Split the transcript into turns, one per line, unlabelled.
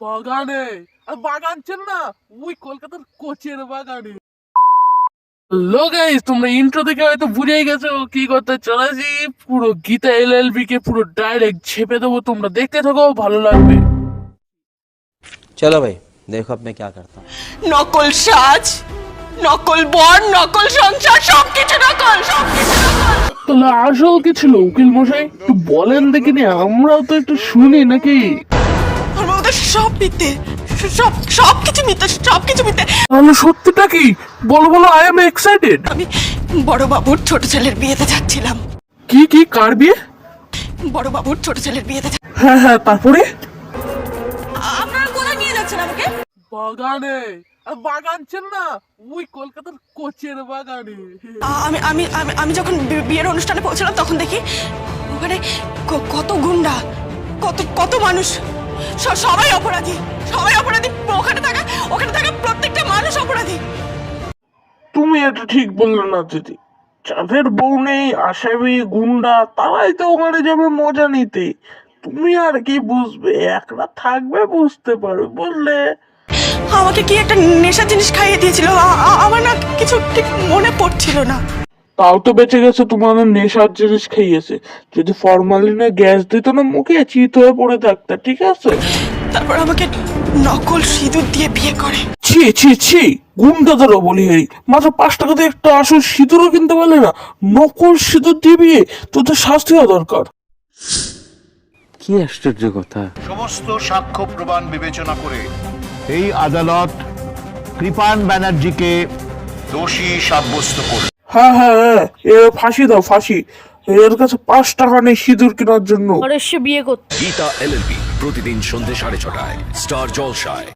বাগানে। বাগান চেন না ওই কলকাতার কোচের বাগানে। তোমরা ইন্ট্রো থেকে হয়তো বুঝেই গেছো কি করতে চলেছি। পুরো গীতা এল এল কে পুরো ডাইরেক্ট ছেপে দেবো তোমরা দেখতে থাকো ভালো লাগবে।
চলো ভাই দেখো আপনি
নকল সাজ নকল বর নকল সংসার সবকিছু নকল সবকিছু নকল।
তাহলে আসল কি ছিল উকিল মশাই? একটু বলেন দেখিনি আমরাও তো একটু শুনি নাকি?
সব মিথ্যে। সব সব কিছু মিথ্যে সব কিছু মিথ্যে।
তাহলে সত্যিটা কি? বলো বলো আই এম এক্সাইটেড
আমি বড় বাবুর ছোট ছেলের বিয়েতে যাচ্ছিলাম।
কি কি কার বিয়ে?
বড় বাবুর ছোট ছেলের বিয়েতে যা-
হ্যাঁ হ্যাঁ তারপরে?
আপনারা কোথায় নিয়ে যাচ্ছেন আমাকে?
বাগানে। আর বাগান চেন না ওই কলকাতার কোচের বাগানে।
আ- আমি আমি আমি আমি যখন বি- বিয়ের অনুষ্ঠানে পৌঁছলাম তখন দেখি ওখানে ক- কত গুন্ডা কত কত মানুষ। সবাই অপরাধী। সবাই অপরাধী। ওখানে থাকা ওখানে থাকা প্রত্যেকটা মানুষ অপরাধী।
তুমি এটা ঠিক বললে না দিদি। যাদের বউ নেই আসামি গুন্ডা তারাই তো ওখানে যাবে মজা নিতে। তুমি আর কি বুঝবে? একলা থাকবে বুঝতে পারবে বুঝলে
আমাকে কি একটা নেশা জিনিস খাইয়ে দিয়েছিল? আমার না কিছু ঠিক মনে পড়ছিল না।
তাও তো বেঁচে গেছে তোমার নেশার জিনিস খেয়েছে। যদি ফরমালিনে গ্যাস দিত না মুখে চিত হয়ে পড়ে থাকতে ঠিক আছে?
তারপর আমাকে নকল সিঁদুর দিয়ে বিয়ে করে।
ছি ছি ছি গুন্ডাদেরও বলি এই মাত্র পাঁচ টাকা দিয়ে একটা আসল সিঁদুরও কিনতে পারলে না। নকল সিঁদুর দিয়ে বিয়ে তোদের শাস্তি হওয়া দরকার।
কি আশ্চর্য কথা।
সমস্ত সাক্ষ্য প্রমাণ বিবেচনা করে
এই আদালত কৃপান ব্যানার্জিকে
দোষী সাব্যস্ত করে
হ্যাঁ হ্যাঁ হ্যাঁ এ ফাঁসি দাও ফাঁসি। এর কাছে পাঁচ টাকা নেই সিঁদুর কেনার জন্য।
পরে সে বিয়ে করতে।
গীতা এলএলবি প্রতিদিন সন্ধ্যে সাড়ে ছটায় স্টার জলসায়।